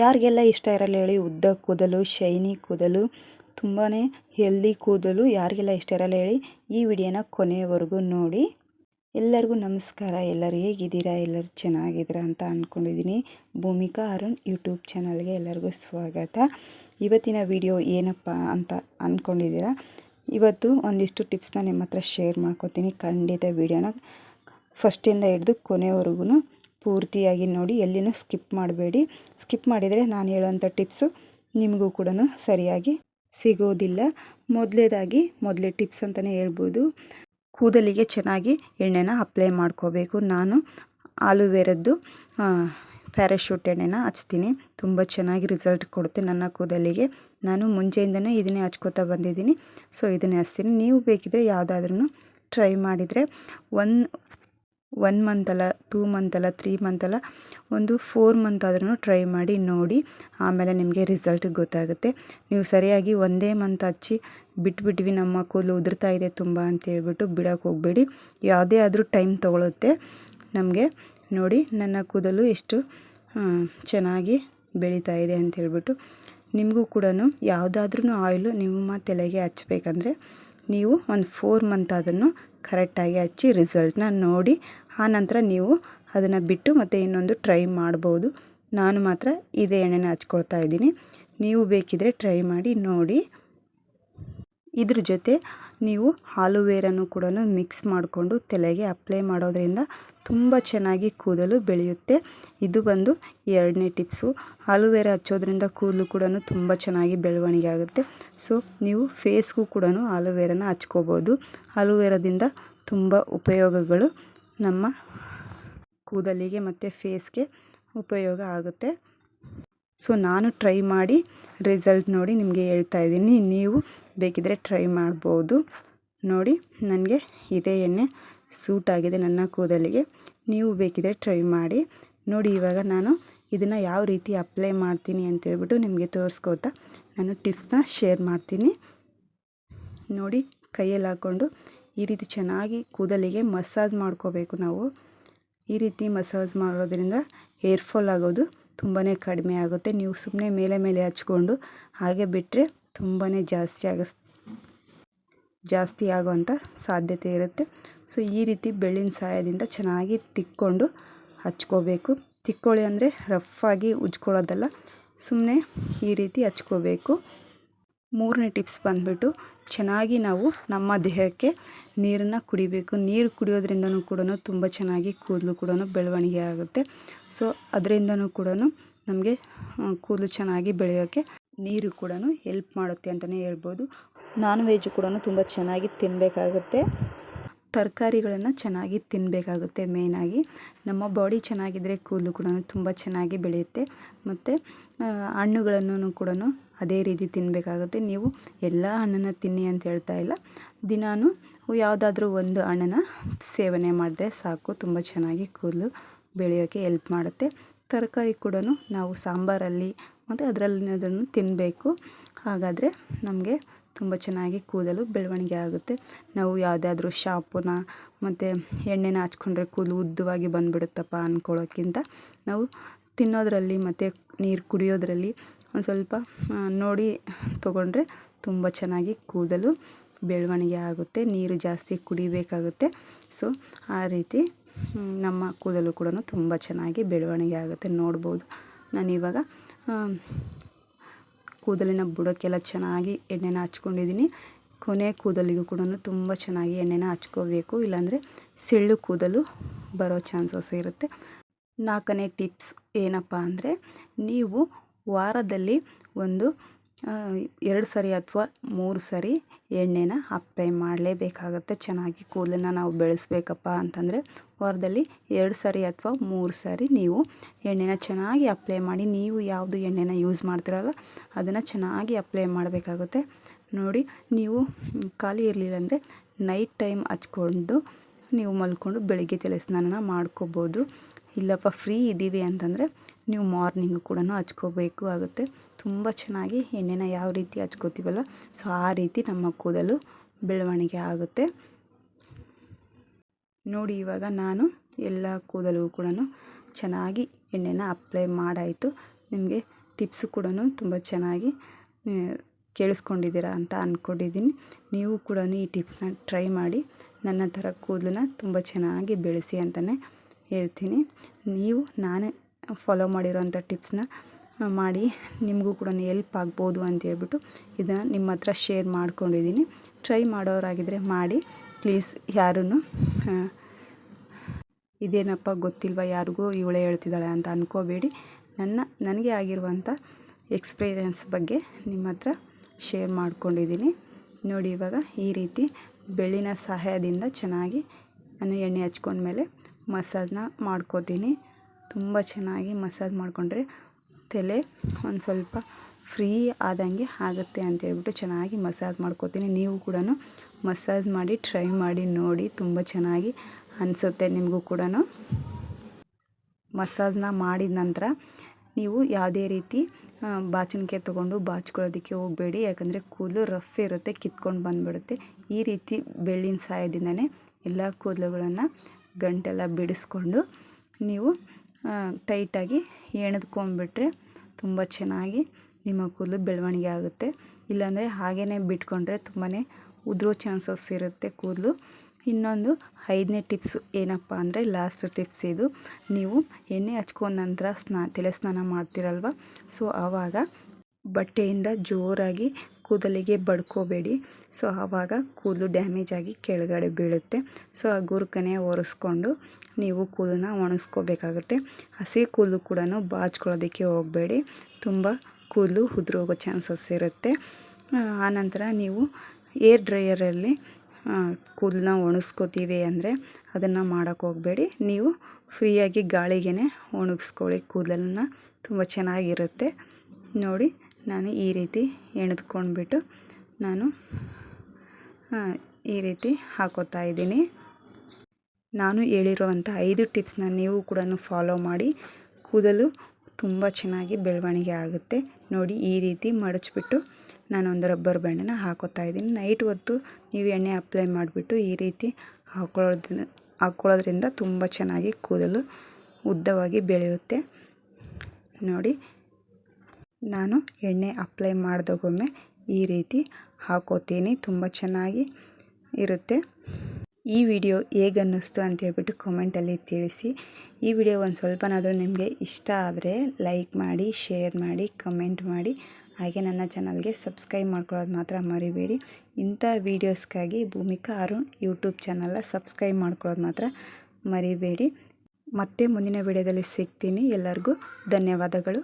ಯಾರಿಗೆಲ್ಲ ಇಷ್ಟ ಇರಲ್ಲ ಹೇಳಿ, ಉದ್ದ ಕೂದಲು, ಶೈನಿ ಕೂದಲು ತುಂಬಾ ಹೆಲ್ದಿ ಕೂದಲು ಯಾರಿಗೆಲ್ಲ ಇಷ್ಟ ಇರಲ್ಲ ಹೇಳಿ ಈ ವಿಡಿಯೋನ ಕೊನೆಯವರೆಗೂ ನೋಡಿ. ಎಲ್ಲರಿಗೂ ನಮಸ್ಕಾರ, ಎಲ್ಲರೂ ಹೇಗಿದ್ದೀರಾ, ಎಲ್ಲರೂ ಚೆನ್ನಾಗಿದ್ದೀರಾ ಅಂತ ಅಂದ್ಕೊಂಡಿದ್ದೀನಿ ಭೂಮಿಕಾ ಅರುಣ್ ಯೂಟ್ಯೂಬ್ ಚಾನಲ್ಗೆ ಎಲ್ಲರಿಗೂ ಸ್ವಾಗತ. ಇವತ್ತಿನ ವಿಡಿಯೋ ಏನಪ್ಪ ಅಂತ ಅಂದ್ಕೊಂಡಿದ್ದೀರಾ ಇವತ್ತು ಒಂದಿಷ್ಟು ಟಿಪ್ಸ್ನ ನಿಮ್ಮ ಹತ್ರ ಶೇರ್ ಮಾಡ್ಕೊತೀನಿ. ಖಂಡಿತ ವಿಡಿಯೋನ ಫಸ್ಟಿಂದ ಹಿಡಿದು ಕೊನೆವರೆಗೂ ಪೂರ್ತಿಯಾಗಿ ನೋಡಿ ಎಲ್ಲಿನೂ ಸ್ಕಿಪ್ ಮಾಡಬೇಡಿ. ಸ್ಕಿಪ್ ಮಾಡಿದರೆ ನಾನು ಹೇಳುವಂಥ ಟಿಪ್ಸು ನಿಮಗೂ ಕೂಡ ಸರಿಯಾಗಿ ಸಿಗೋದಿಲ್ಲ. ಮೊದಲೇದಾಗಿ ಮೊದಲೇ ಟಿಪ್ಸ್ ಅಂತಲೇ ಹೇಳ್ಬೋದು. ಕೂದಲಿಗೆ ಚೆನ್ನಾಗಿ ಎಣ್ಣೆನ ಅಪ್ಲೈ ಮಾಡ್ಕೋಬೇಕು. ನಾನು ಆಲೂವೇರದ್ದು ಪ್ಯಾರಾಶೂಟ್ ಎಣ್ಣೆನ ಹಚ್ತೀನಿ. ತುಂಬ ಚೆನ್ನಾಗಿ ರಿಸಲ್ಟ್ ಕೊಡುತ್ತೆ ನನ್ನ ಕೂದಲಿಗೆ. ನಾನು ಮುಂಚೆಯಿಂದನೇ ಇದನ್ನೇ ಹಚ್ಕೋತಾ ಬಂದಿದ್ದೀನಿ. ಸೊ, ಇದನ್ನೇ ಹಚ್ತೀನಿ. ನೀವು ಬೇಕಿದ್ರೆ ಯಾವುದಾದ್ರೂ ಟ್ರೈ ಮಾಡಿದರೆ ಒನ್ ಒನ್ ಮಂತಲ್ಲ, ಟೂ ಮಂತಲ್ಲ, ತ್ರೀ ಮಂತಲ್ಲ, ಒಂದು ಫೋರ್ ಮಂತ್ ಆದ್ರೂ ಟ್ರೈ ಮಾಡಿ ನೋಡಿ, ಆಮೇಲೆ ನಿಮಗೆ ರಿಸಲ್ಟ್ ಗೊತ್ತಾಗುತ್ತೆ. ನೀವು ಸರಿಯಾಗಿ ಒಂದೇ ಮಂತ್ ಹಚ್ಚಿ ಬಿಟ್ಬಿಟ್ವಿ, ನಮ್ಮ ಕೂದಲು ಉದುರ್ತಾ ಇದೆ ತುಂಬ ಅಂತ ಹೇಳ್ಬಿಟ್ಟು ಬಿಡೋಕೆ ಹೋಗಬೇಡಿ. ಯಾವುದೇ ಆದರೂ ಟೈಮ್ ತೊಗೊಳುತ್ತೆ. ನಮಗೆ ನೋಡಿ, ನನ್ನ ಕೂದಲು ಎಷ್ಟು ಚೆನ್ನಾಗಿ ಬೆಳೀತಾ ಇದೆ ಅಂತ ಹೇಳ್ಬಿಟ್ಟು ನಿಮಗೂ ಕೂಡ ಯಾವುದಾದ್ರೂ ಆಯಿಲು ನಿಮ್ಮ ತಲೆಗೆ ಹಚ್ಬೇಕಂದ್ರೆ ನೀವು ಒಂದು ಫೋರ್ ಮಂತ್ ಅದನ್ನು ಕರೆಕ್ಟಾಗಿ ಹಚ್ಚಿ ರಿಸಲ್ಟ್ನ ನೋಡಿ ಆನಂತರ ನೀವು ಅದನ್ನು ಬಿಟ್ಟು ಮತ್ತು ಇನ್ನೊಂದು ಟ್ರೈ ಮಾಡ್ಬೋದು. ನಾನು ಮಾತ್ರ ಇದೇ ಎಣ್ಣೆನ ಹಚ್ಕೊಳ್ತಾ ಇದ್ದೀನಿ. ನೀವು ಬೇಕಿದ್ರೆ ಟ್ರೈ ಮಾಡಿ ನೋಡಿ. ಇದ್ರ ಜೊತೆ ನೀವು ಆಲುವೇರನ್ನು ಕೂಡ ಮಿಕ್ಸ್ ಮಾಡಿಕೊಂಡು ತಲೆಗೆ ಅಪ್ಲೈ ಮಾಡೋದ್ರಿಂದ ತುಂಬ ಚೆನ್ನಾಗಿ ಕೂದಲು ಬೆಳೆಯುತ್ತೆ. ಇದು ಬಂದು ಎರಡನೇ ಟಿಪ್ಸು. ಆಲುವೇರ ಹಚ್ಚೋದ್ರಿಂದ ಕೂದಲು ಕೂಡ ತುಂಬ ಚೆನ್ನಾಗಿ ಬೆಳವಣಿಗೆ ಆಗುತ್ತೆ. ಸೊ, ನೀವು ಫೇಸ್ಗೂ ಕೂಡ ಆಲುವೇರನ ಹಚ್ಕೋಬೋದು. ಆಲುವೇರದಿಂದ ತುಂಬ ಉಪಯೋಗಗಳು ನಮ್ಮ ಕೂದಲಿಗೆ ಮತ್ತು ಫೇಸ್ಗೆ ಉಪಯೋಗ ಆಗುತ್ತೆ. ಸೊ, ನಾನು ಟ್ರೈ ಮಾಡಿ ರಿಸಲ್ಟ್ ನೋಡಿ ನಿಮಗೆ ಹೇಳ್ತಾ ಇದ್ದೀನಿ. ನೀವು ಬೇಕಿದ್ರೆ ಟ್ರೈ ಮಾಡ್ಬೋದು. ನೋಡಿ, ನನಗೆ ಇದೇ ಎಣ್ಣೆ ಸೂಟ್ ಆಗಿದೆ ನನ್ನ ಕೂದಲಿಗೆ. ನೀವು ಬೇಕಿದ್ದರೆ ಟ್ರೈ ಮಾಡಿ. ನೋಡಿ, ಇವಾಗ ನಾನು ಇದನ್ನು ಯಾವ ರೀತಿ ಅಪ್ಲೈ ಮಾಡ್ತೀನಿ ಅಂತೇಳ್ಬಿಟ್ಟು ನಿಮಗೆ ತೋರಿಸ್ಕೋತಾ ನಾನು ಟಿಪ್ಸ್ನ ಶೇರ್ ಮಾಡ್ತೀನಿ. ನೋಡಿ, ಕೈಯಲ್ಲಿ ಹಾಕ್ಕೊಂಡು ಈ ರೀತಿ ಚೆನ್ನಾಗಿ ಕೂದಲಿಗೆ ಮಸಾಜ್ ಮಾಡ್ಕೋಬೇಕು ನಾವು. ಈ ರೀತಿ ಮಸಾಜ್ ಮಾಡೋದ್ರಿಂದ ಹೇರ್ ಫಾಲ್ ಆಗೋದು ತುಂಬಾ ಕಡಿಮೆ ಆಗುತ್ತೆ. ನೀವು ಸುಮ್ಮನೆ ಮೇಲೆ ಮೇಲೆ ಹಚ್ಕೊಂಡು ಹಾಗೆ ಬಿಟ್ಟರೆ ತುಂಬಾ ಜಾಸ್ತಿ ಆಗ ಜಾಸ್ತಿ ಆಗೋವಂಥ ಸಾಧ್ಯತೆ ಇರುತ್ತೆ. ಸೊ, ಈ ರೀತಿ ಬೆಳ್ಳಿನ ಸಹಾಯದಿಂದ ಚೆನ್ನಾಗಿ ತಿಕ್ಕೊಂಡು ಹಚ್ಕೋಬೇಕು. ತಿಕ್ಕೊಳ್ಳಿ ಅಂದರೆ ರಫ್ಫಾಗಿ ಉಜ್ಕೊಳ್ಳೋದಲ್ಲ. ಸುಮ್ಮನೆ ಈ ರೀತಿ ಹಚ್ಕೋಬೇಕು. ಮೂರನೇ ಟಿಪ್ಸ್ ಬಂದುಬಿಟ್ಟು ಚೆನ್ನಾಗಿ ನಾವು ನಮ್ಮ ದೇಹಕ್ಕೆ ನೀರನ್ನು ಕುಡಿಬೇಕು. ನೀರು ಕುಡಿಯೋದ್ರಿಂದನೂ ಕೂಡ ತುಂಬ ಚೆನ್ನಾಗಿ ಕೂದಲು ಕೂಡ ಬೆಳವಣಿಗೆ ಆಗುತ್ತೆ. ಸೊ, ಅದರಿಂದನೂ ಕೂಡ ನಮಗೆ ಕೂದಲು ಚೆನ್ನಾಗಿ ಬೆಳೆಯೋಕ್ಕೆ ನೀರು ಕೂಡ ಹೆಲ್ಪ್ ಮಾಡುತ್ತೆ ಅಂತಲೇ ಹೇಳ್ಬೋದು. ನಾನ್ ವೆಜ್ ಕೂಡ ತುಂಬ ಚೆನ್ನಾಗಿ ತಿನ್ನಬೇಕಾಗುತ್ತೆ ತರಕಾರಿಗಳನ್ನು ಚೆನ್ನಾಗಿ ತಿನ್ನಬೇಕಾಗುತ್ತೆ ಮೇಯ್ನಾಗಿ ನಮ್ಮ ಬಾಡಿ ಚೆನ್ನಾಗಿದ್ದರೆ ಕೂದಲು ಕೂಡ ತುಂಬ ಚೆನ್ನಾಗಿ ಬೆಳೆಯುತ್ತೆ. ಮತ್ತು ಹಣ್ಣುಗಳನ್ನು ಕೂಡ ಅದೇ ರೀತಿ ತಿನ್ನಬೇಕಾಗುತ್ತೆ ನೀವು ಎಲ್ಲ ಹಣ್ಣನ್ನು ತಿನ್ನಿ ಅಂತ ಹೇಳ್ತಾ ಇಲ್ಲ. ದಿನಾನು ಯಾವುದಾದ್ರೂ ಒಂದು ಹಣ್ಣನ್ನು ಸೇವನೆ ಮಾಡಿದ್ರೆ ಸಾಕು. ತುಂಬ ಚೆನ್ನಾಗಿ ಕೂದಲು ಬೆಳೆಯೋಕ್ಕೆ ಎಲ್ಪ್ ಮಾಡುತ್ತೆ. ತರಕಾರಿ ಕೂಡ ನಾವು ಸಾಂಬಾರಲ್ಲಿ ಮತ್ತು ಅದರಲ್ಲಿ ಅದನ್ನು ತಿನ್ನಬೇಕು ಹಾಗಾದರೆ ನಮಗೆ ತುಂಬ ಚೆನ್ನಾಗಿ ಕೂದಲು ಬೆಳವಣಿಗೆ ಆಗುತ್ತೆ. ನಾವು ಯಾವುದಾದ್ರೂ ಶಾಪನ್ನ ಮತ್ತು ಎಣ್ಣೆನ ಹಚ್ಕೊಂಡ್ರೆ ಕೂದಲು ಉದ್ದವಾಗಿ ಬಂದುಬಿಡುತ್ತಪ್ಪ ಅಂದ್ಕೊಳ್ಳೋಕ್ಕಿಂತ ನಾವು ತಿನ್ನೋದರಲ್ಲಿ ಮತ್ತು ನೀರು ಕುಡಿಯೋದರಲ್ಲಿ ಒಂದು ಸ್ವಲ್ಪ ನೋಡಿ ತೊಗೊಂಡ್ರೆ ತುಂಬ ಚೆನ್ನಾಗಿ ಕೂದಲು ಬೆಳವಣಿಗೆ ಆಗುತ್ತೆ. ನೀರು ಜಾಸ್ತಿ ಕುಡಿಬೇಕಾಗುತ್ತೆ. ಸೊ, ಆ ರೀತಿ ನಮ್ಮ ಕೂದಲು ಕೂಡ ತುಂಬ ಚೆನ್ನಾಗಿ ಬೆಳವಣಿಗೆ ಆಗುತ್ತೆ. ನೋಡ್ಬೋದು. ನಾನಿವಾಗ ಕೂದಲಿನ ಬುಡಕ್ಕೆಲ್ಲ ಚೆನ್ನಾಗಿ ಎಣ್ಣೆನ ಹಚ್ಕೊಂಡಿದ್ದೀನಿ. ಕೊನೆ ಕೂದಲಿಗೂ ಕೂಡ ತುಂಬ ಚೆನ್ನಾಗಿ ಎಣ್ಣೆನ ಹಚ್ಕೋಬೇಕು. ಇಲ್ಲಾಂದರೆ ಸಿಳ್ಳು ಕೂದಲು ಬರೋ ಚಾನ್ಸಸ್ ಇರುತ್ತೆ. ನಾಲ್ಕನೇ ಟಿಪ್ಸ್ ಏನಪ್ಪ ಅಂದರೆ, ನೀವು ವಾರದಲ್ಲಿ ಒಂದು ಎರಡು ಸರಿ ಅಥವಾ ಮೂರು ಸರಿ ಎಣ್ಣೆನ ಅಪ್ಲೈ ಮಾಡಲೇಬೇಕಾಗತ್ತೆ. ಚೆನ್ನಾಗಿ ಕೂದಲನ್ನ ನಾವು ಬೆಳೆಸ್ಬೇಕಪ್ಪ ಅಂತಂದರೆ ವಾರದಲ್ಲಿ ಎರಡು ಸಾರಿ ಅಥವಾ ಮೂರು ಸಾರಿ ನೀವು ಎಣ್ಣೆನ ಚೆನ್ನಾಗಿ ಅಪ್ಲೈ ಮಾಡಿ, ನೀವು ಯಾವುದು ಎಣ್ಣೆನ ಯೂಸ್ ಮಾಡ್ತಿರಲ್ಲ ಅದನ್ನು ಚೆನ್ನಾಗಿ ಅಪ್ಲೈ ಮಾಡಬೇಕಾಗುತ್ತೆ. ನೋಡಿ, ನೀವು ಖಾಲಿ ಇರಲಿಲ್ಲ ಅಂದರೆ ನೈಟ್ ಟೈಮ್ ಹಚ್ಕೊಂಡು ನೀವು ಮಲ್ಕೊಂಡು ಬೆಳಿಗ್ಗೆ ತಲೆ ಸ್ನಾನ ಮಾಡ್ಕೋಬೋದು. ಇಲ್ಲಪ್ಪ ಫ್ರೀ ಇದ್ದೀವಿ ಅಂತಂದರೆ ನೀವು ಮಾರ್ನಿಂಗು ಕೂಡ ಹಚ್ಕೋಬೇಕು ಆಗುತ್ತೆ. ತುಂಬ ಚೆನ್ನಾಗಿ ಎಣ್ಣೆನ ಯಾವ ರೀತಿ ಹಚ್ಕೋತೀವಲ್ಲ, ಸೊ ಆ ರೀತಿ ನಮ್ಮ ಕೂದಲು ಬೆಳವಣಿಗೆ ಆಗುತ್ತೆ. ನೋಡಿ, ಇವಾಗ ನಾನು ಎಲ್ಲ ಕೂದಲಿಗೂ ಕೂಡ ಚೆನ್ನಾಗಿ ಎಣ್ಣೆನ ಅಪ್ಲೈ ಮಾಡಾಯಿತು. ನಿಮಗೆ ಟಿಪ್ಸ್ ಕೂಡ ತುಂಬ ಚೆನ್ನಾಗಿ ಕೇಳಿಸ್ಕೊಂಡಿದ್ದೀರ ಅಂತ ಅಂದ್ಕೊಂಡಿದ್ದೀನಿ ನೀವು ಕೂಡ ಈ ಟಿಪ್ಸ್ನ ಟ್ರೈ ಮಾಡಿ. ನನ್ನ ಥರ ಕೂದಲನ್ನ ತುಂಬ ಚೆನ್ನಾಗಿ ಬೆಳೆಸಿ ಅಂತಲೇ ಹೇಳ್ತೀನಿ. ನೀವು, ನಾನೇ ಫಾಲೋ ಮಾಡಿರೋಂಥ ಟಿಪ್ಸ್ನ ಮಾಡಿ, ನಿಮಗೂ ಕೂಡ ಎಲ್ಪ್ ಆಗ್ಬೋದು ಅಂತ ಹೇಳ್ಬಿಟ್ಟು ಇದನ್ನು ನಿಮ್ಮ ಹತ್ರ ಶೇರ್ ಮಾಡ್ಕೊಂಡಿದ್ದೀನಿ. ಟ್ರೈ ಮಾಡೋರಾಗಿದ್ದರೆ ಮಾಡಿ. ಪ್ಲೀಸ್ ಯಾರೂ ಇದೇನಪ್ಪ ಗೊತ್ತಿಲ್ವ ಯಾರಿಗೂ ಇವಳೇ ಹೇಳ್ತಿದ್ದಾಳೆ ಅಂತ ಅಂದ್ಕೋಬೇಡಿ ನನ್ನ, ನನಗೆ ಆಗಿರುವಂಥ ಎಕ್ಸ್ಪೀರಿಯೆನ್ಸ್ ಬಗ್ಗೆ ನಿಮ್ಮ ಹತ್ರ ಶೇರ್ ಮಾಡ್ಕೊಂಡಿದ್ದೀನಿ. ನೋಡಿ ಇವಾಗ ಈ ರೀತಿ ಬೆಳ್ಳಿನ ಸಹಾಯದಿಂದ ಚೆನ್ನಾಗಿ ನಾನು ಎಣ್ಣೆ ಹಚ್ಕೊಂಡ್ಮೇಲೆ ಮಸಾಜ್ನ ಮಾಡ್ಕೋತೀನಿ. ತುಂಬ ಚೆನ್ನಾಗಿ ಮಸಾಜ್ ಮಾಡಿಕೊಂಡ್ರೆ ತಲೆ ಒಂದು ಸ್ವಲ್ಪ ಫ್ರೀ ಆದಂಗೆ ಆಗುತ್ತೆ ಅಂತ ಹೇಳ್ಬಿಟ್ಟು ಚೆನ್ನಾಗಿ ಮಸಾಜ್ ಮಾಡ್ಕೋತೀನಿ. ನೀವು ಕೂಡ ಮಸಾಜ್ ಮಾಡಿ, ಟ್ರೈ ಮಾಡಿ, ನೋಡಿ, ತುಂಬ ಚೆನ್ನಾಗಿ ಅನಿಸುತ್ತೆ ನಿಮಗೂ ಕೂಡ ಮಸಾಜ್ನ ಮಾಡಿದ ನಂತರ ನೀವು ಯಾವುದೇ ರೀತಿ ಬಾಚಣಿಕೆ ತೊಗೊಂಡು ಬಾಚ್ಕೊಳ್ಳೋದಕ್ಕೆ ಹೋಗಬೇಡಿ. ಯಾಕಂದರೆ ಕೂದಲು ರಫ್ ಇರುತ್ತೆ, ಕಿತ್ಕೊಂಡು ಬಂದುಬಿಡುತ್ತೆ. ಈ ರೀತಿ ಬೆಳ್ಳಿನ ಸಹಾಯದಿಂದನೇ ಎಲ್ಲ ಕೂದಲುಗಳನ್ನು ಗಂಟೆಲ್ಲ ಬಿಡಿಸ್ಕೊಂಡು ನೀವು ಟೈಟಾಗಿ ಎಣೆದ್ಕೊಂಡ್ಬಿಟ್ರೆ ತುಂಬ ಚೆನ್ನಾಗಿ ನಿಮ್ಮ ಕೂದಲು ಬೆಳವಣಿಗೆ ಆಗುತ್ತೆ. ಇಲ್ಲಾಂದರೆ ಹಾಗೇ ಬಿಟ್ಕೊಂಡ್ರೆ ತುಂಬಾ ಉದುರೋ ಚಾನ್ಸಸ್ ಇರುತ್ತೆ ಕೂದಲು. ಇನ್ನೊಂದು, ಐದನೇ ಟಿಪ್ಸ್ ಏನಪ್ಪ ಅಂದರೆ ಲಾಸ್ಟ್ ಟಿಪ್ಸ್ ಇದು. ನೀವು ಎಣ್ಣೆ ಹಚ್ಕೊಂಡ ನಂತರ ಸ್ನಾ, ತಲೆ ಸ್ನಾನ ಮಾಡ್ತೀರಲ್ವ? ಸೊ ಆವಾಗ ಬಟ್ಟೆಯಿಂದ ಜೋರಾಗಿ ಕೂದಲಿಗೆ ಬಡ್ಕೋಬೇಡಿ. ಸೊ ಆವಾಗ ಕೂದಲು ಡ್ಯಾಮೇಜ್ ಆಗಿ ಕೆಳಗಡೆ ಬೀಳುತ್ತೆ. ಸೊ ಆ ಗುರುಕನೆ ಒರೆಸ್ಕೊಂಡು ನೀವು ಕೂದಲನ್ನ ಒಣಗಿಸ್ಕೋಬೇಕಾಗುತ್ತೆ. ಹಸಿ ಕೂದಲು ಕೂಡ ಬಾಚ್ಕೊಳ್ಳೋದಕ್ಕೆ ಹೋಗಬೇಡಿ. ತುಂಬ ಕೂದಲು ಉದುರೋಗೋ ಚಾನ್ಸಸ್ ಇರುತ್ತೆ. ಆನಂತರ ನೀವು ಏರ್ ಡ್ರೈಯರಲ್ಲಿ ಕೂದಲನ್ನ ಒಣಗಿಸ್ಕೋತೀವಿ ಅಂದರೆ ಅದನ್ನು ಮಾಡೋಕ್ಕೆ ಹೋಗಬೇಡಿ. ನೀವು ಫ್ರೀಯಾಗಿ ಗಾಳಿಗೆ ಒಣಗಿಸ್ಕೊಳ್ಳಿ. ಕೂದಲನ್ನ ತುಂಬ ಚೆನ್ನಾಗಿರುತ್ತೆ. ನೋಡಿ, ನಾನು ಈ ರೀತಿ ಎಣೆದ್ಕೊಂಡ್ಬಿಟ್ಟು ನಾನು ಈ ರೀತಿ ಹಾಕೋತಾ ಇದ್ದೀನಿ. ನಾನು ಹೇಳಿರುವಂಥ ಐದು ಟಿಪ್ಸ್ನ ನೀವು ಕೂಡ ಫಾಲೋ ಮಾಡಿ. ಕೂದಲು ತುಂಬ ಚೆನ್ನಾಗಿ ಬೆಳವಣಿಗೆ ಆಗುತ್ತೆ. ನೋಡಿ, ಈ ರೀತಿ ಮಡಚಿಬಿಟ್ಟು ನಾನು ಒಂದು ರಬ್ಬರ್ ಬ್ಯಾಂಡನ್ನು ಹಾಕೋತಾ ಇದ್ದೀನಿ. ನೈಟ್ ಹೊತ್ತು ನೀವು ಎಣ್ಣೆ ಅಪ್ಲೈ ಮಾಡಿಬಿಟ್ಟು ಈ ರೀತಿ ಹಾಕೊಳ್ಳೋದ್ರಿಂದ ಹಾಕ್ಕೊಳ್ಳೋದ್ರಿಂದ ತುಂಬ ಚೆನ್ನಾಗಿ ಕೂದಲು ಉದ್ದವಾಗಿ ಬೆಳೆಯುತ್ತೆ. ನೋಡಿ, ನಾನು ಎಣ್ಣೆ ಅಪ್ಲೈ ಮಾಡಿದಾಗೊಮ್ಮೆ ಈ ರೀತಿ ಹಾಕೋತೀನಿ. ತುಂಬ ಚೆನ್ನಾಗಿ ಇರುತ್ತೆ. ಈ ವಿಡಿಯೋ ಹೇಗೆ ಅನ್ನಿಸ್ತು ಅಂತ ಹೇಳ್ಬಿಟ್ಟು ಕಮೆಂಟಲ್ಲಿ ತಿಳಿಸಿ. ಈ ವಿಡಿಯೋ ಒಂದು ಸ್ವಲ್ಪನಾದರೂ ನಿಮಗೆ ಇಷ್ಟ ಆದರೆ ಲೈಕ್ ಮಾಡಿ ಶೇರ್ ಮಾಡಿ ಕಮೆಂಟ್ ಮಾಡಿ. ಹಾಗೆ ನನ್ನ ಚಾನಲ್ಗೆ ಸಬ್ಸ್ಕ್ರೈಬ್ ಮಾಡ್ಕೊಳ್ಳೋದು ಮಾತ್ರ ಮರಿಬೇಡಿ. ಇಂಥ ವೀಡಿಯೋಸ್ಗಾಗಿ ಭೂಮಿಕಾ ಅರುಣ್ ಯೂಟ್ಯೂಬ್ ಚಾನಲ್ನ ಸಬ್ಸ್ಕ್ರೈಬ್ ಮಾಡ್ಕೊಳ್ಳೋದು ಮಾತ್ರ ಮರಿಬೇಡಿ. ಮತ್ತೆ ಮುಂದಿನ ವಿಡಿಯೋದಲ್ಲಿ ಸಿಗ್ತೀನಿ. ಎಲ್ಲರಿಗೂ ಧನ್ಯವಾದಗಳು.